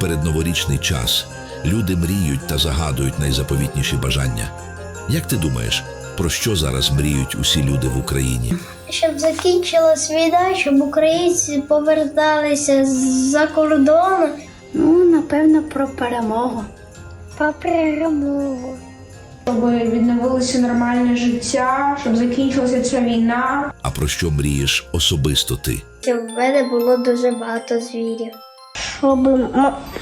передноворічний час люди мріють та загадують найзаповітніші бажання. Як ти думаєш, про що зараз мріють усі люди в Україні? Щоб закінчилась війна, щоб українці поверталися з-за кордону. Ну, напевно, про перемогу. По перемогу. щоб відновилося нормальне життя, щоб закінчилася ця війна. А про що мрієш особисто ти? Щоб в мене було дуже багато звірів. Щоб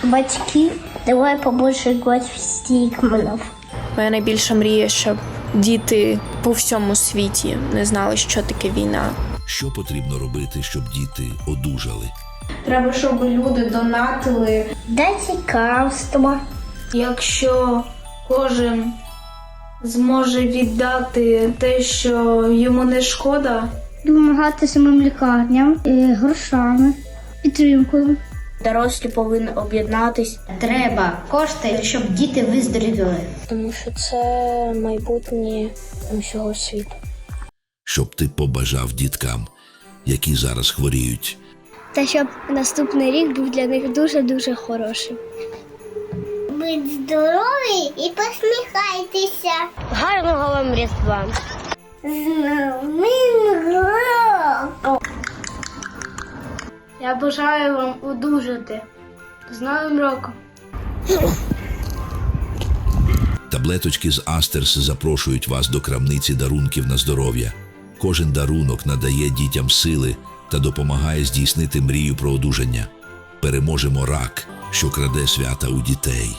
батьки давай побольше гостікменів. Моя найбільша мрія, щоб діти по всьому світі не знали, що таке війна. Що потрібно робити, щоб діти одужали? Треба, щоб люди донатили. Де цікавство. Якщо кожен зможе віддати те, що йому не шкода, Допомагати самим лікарням, е, грошами, підтримкою. Дорослі повинні об'єднатись. Треба кошти, щоб діти виздоровіли. Тому що це майбутнє усього світу. Щоб ти побажав діткам, які зараз хворіють, Та щоб наступний рік був для них дуже-дуже хорошим. Будь здорові і посміхайтеся. Гарного вам різдва! З новим я бажаю вам одужати. З Новим роком! таблеточки з Астерс запрошують вас до крамниці дарунків на здоров'я. Кожен дарунок надає дітям сили та допомагає здійснити мрію про одужання. Переможемо рак, що краде свята у дітей.